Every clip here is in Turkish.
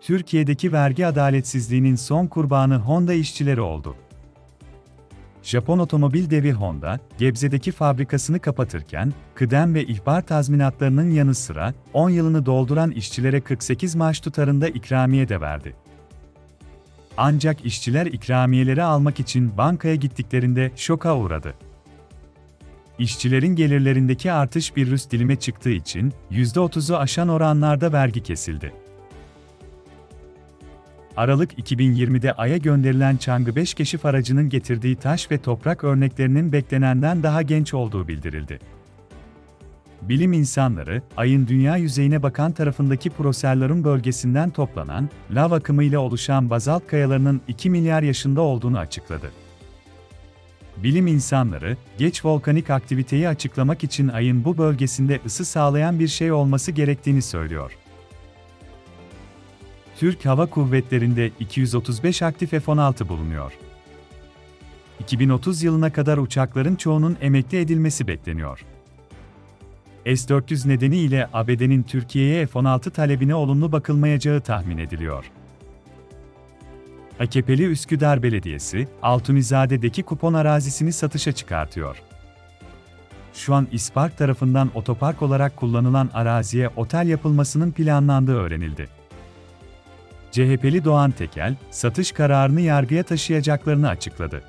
Türkiye'deki vergi adaletsizliğinin son kurbanı Honda işçileri oldu. Japon otomobil devi Honda, Gebze'deki fabrikasını kapatırken, kıdem ve ihbar tazminatlarının yanı sıra 10 yılını dolduran işçilere 48 maaş tutarında ikramiye de verdi. Ancak işçiler ikramiyeleri almak için bankaya gittiklerinde şoka uğradı. İşçilerin gelirlerindeki artış bir üst dilime çıktığı için %30'u aşan oranlarda vergi kesildi. Aralık 2020'de Ay'a gönderilen Chang'ı 5 keşif aracının getirdiği taş ve toprak örneklerinin beklenenden daha genç olduğu bildirildi. Bilim insanları, Ay'ın dünya yüzeyine bakan tarafındaki Procerlarun bölgesinden toplanan, lav akımıyla oluşan bazalt kayalarının 2 milyar yaşında olduğunu açıkladı. Bilim insanları, geç volkanik aktiviteyi açıklamak için Ay'ın bu bölgesinde ısı sağlayan bir şey olması gerektiğini söylüyor. Türk Hava Kuvvetleri'nde 235 aktif F-16 bulunuyor. 2030 yılına kadar uçakların çoğunun emekli edilmesi bekleniyor. S-400 nedeniyle ABD'nin Türkiye'ye F-16 talebine olumlu bakılmayacağı tahmin ediliyor. AKP'li Üsküdar Belediyesi, Altunizade'deki kupon arazisini satışa çıkartıyor. Şu an İspark tarafından otopark olarak kullanılan araziye otel yapılmasının planlandığı öğrenildi. CHP'li Doğan Tekel, satış kararını yargıya taşıyacaklarını açıkladı.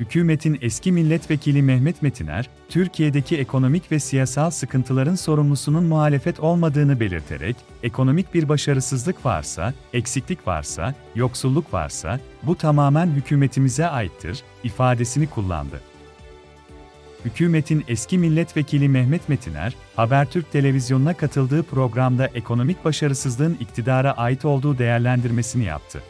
Hükümetin eski milletvekili Mehmet Metiner, Türkiye'deki ekonomik ve siyasal sıkıntıların sorumlusunun muhalefet olmadığını belirterek, ekonomik bir başarısızlık varsa, eksiklik varsa, yoksulluk varsa, bu tamamen hükümetimize aittir, ifadesini kullandı. Hükümetin eski milletvekili Mehmet Metiner, Habertürk televizyonuna katıldığı programda ekonomik başarısızlığın iktidara ait olduğu değerlendirmesini yaptı.